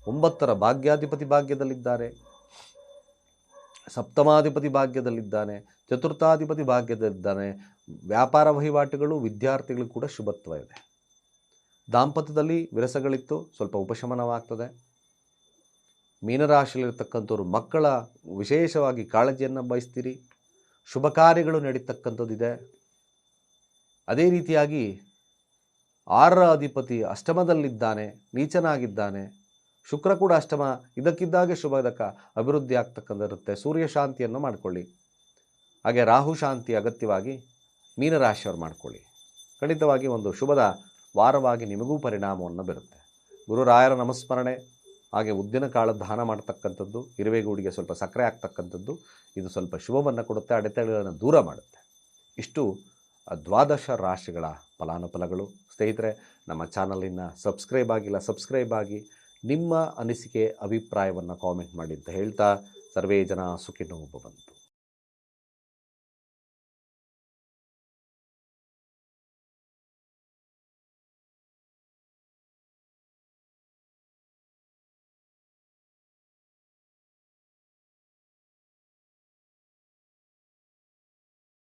ಒಂಬತ್ತರ ಭಾಗ್ಯಾಧಿಪತಿ ಭಾಗ್ಯದಲ್ಲಿದ್ದಾರೆ. ಸಪ್ತಮಾಧಿಪತಿ ಭಾಗ್ಯದಲ್ಲಿದ್ದಾನೆ. ಚತುರ್ಥಾಧಿಪತಿ ಭಾಗ್ಯದಲ್ಲಿದ್ದಾನೆ. ವ್ಯಾಪಾರ ವಹಿವಾಟುಗಳು, ವಿದ್ಯಾರ್ಥಿಗಳು ಕೂಡ ಶುಭತ್ವ ಇದೆ. ದಾಂಪತ್ಯದಲ್ಲಿ ವಿರಸಗಳಿತ್ತು, ಸ್ವಲ್ಪ ಉಪಶಮನವಾಗ್ತದೆ. ಮೀನರಾಶಿಯಲ್ಲಿರ್ತಕ್ಕಂಥವ್ರು ಮಕ್ಕಳ ವಿಶೇಷವಾಗಿ ಕಾಳಜಿಯನ್ನು ಬಯಸ್ತೀರಿ. ಶುಭ ಕಾರ್ಯಗಳು ನಡೀತಕ್ಕಂಥದ್ದಿದೆ. ಅದೇ ರೀತಿಯಾಗಿ ಆರರ ಅಧಿಪತಿ ಅಷ್ಟಮದಲ್ಲಿದ್ದಾನೆ, ನೀಚನಾಗಿದ್ದಾನೆ. ಶುಕ್ರ ಕೂಡ ಅಷ್ಟಮ, ಇದಕ್ಕಿದ್ದಾಗೆ ಶುಭದಕ ಅಭಿವೃದ್ಧಿ ಆಗ್ತಕ್ಕಂಥಿರುತ್ತೆ ಸೂರ್ಯ ಶಾಂತಿಯನ್ನು ಮಾಡಿಕೊಳ್ಳಿ. ಹಾಗೆ ರಾಹು ಶಾಂತಿ ಅಗತ್ಯವಾಗಿ ಮೀನರಾಶಿಯವ್ರು ಮಾಡ್ಕೊಳ್ಳಿ. ಖಂಡಿತವಾಗಿ ಒಂದು ಶುಭದ ವಾರವಾಗಿ ನಿಮಗೂ ಪರಿಣಾಮವನ್ನು ಬೀರುತ್ತೆ. ಗುರುರಾಯರ ನಮಸ್ಮರಣೆ, ಹಾಗೆ ಉದ್ದಿನ ಕಾಳು ದಾನ ಮಾಡ್ತಕ್ಕಂಥದ್ದು, ಇರುವೆಗೂಡಿಗೆ ಸ್ವಲ್ಪ ಸಕ್ಕರೆ ಆಗ್ತಕ್ಕಂಥದ್ದು ಇದು ಸ್ವಲ್ಪ ಶುಭವನ್ನು ಕೊಡುತ್ತೆ, ಅಡೆತಡೆಗಳನ್ನು ದೂರ ಮಾಡುತ್ತೆ. ಇಷ್ಟು ದ್ವಾದಶ ರಾಶಿಗಳ ಫಲಾನುಫಲಗಳು. ಸ್ನೇಹಿತರೆ, ನಮ್ಮ ಚಾನಲಿನ ಸಬ್ಸ್ಕ್ರೈಬ್ ಆಗಿಲ್ಲ, ಸಬ್ಸ್ಕ್ರೈಬ್ ಆಗಿ ನಿಮ್ಮ ಅನಿಸಿಕೆ, ಅಭಿಪ್ರಾಯವನ್ನು ಕಾಮೆಂಟ್ ಮಾಡಿ ಅಂತ ಹೇಳ್ತಾ, ಸರ್ವೇ ಜನ ಸುಖಿನೋ ಭವಂತು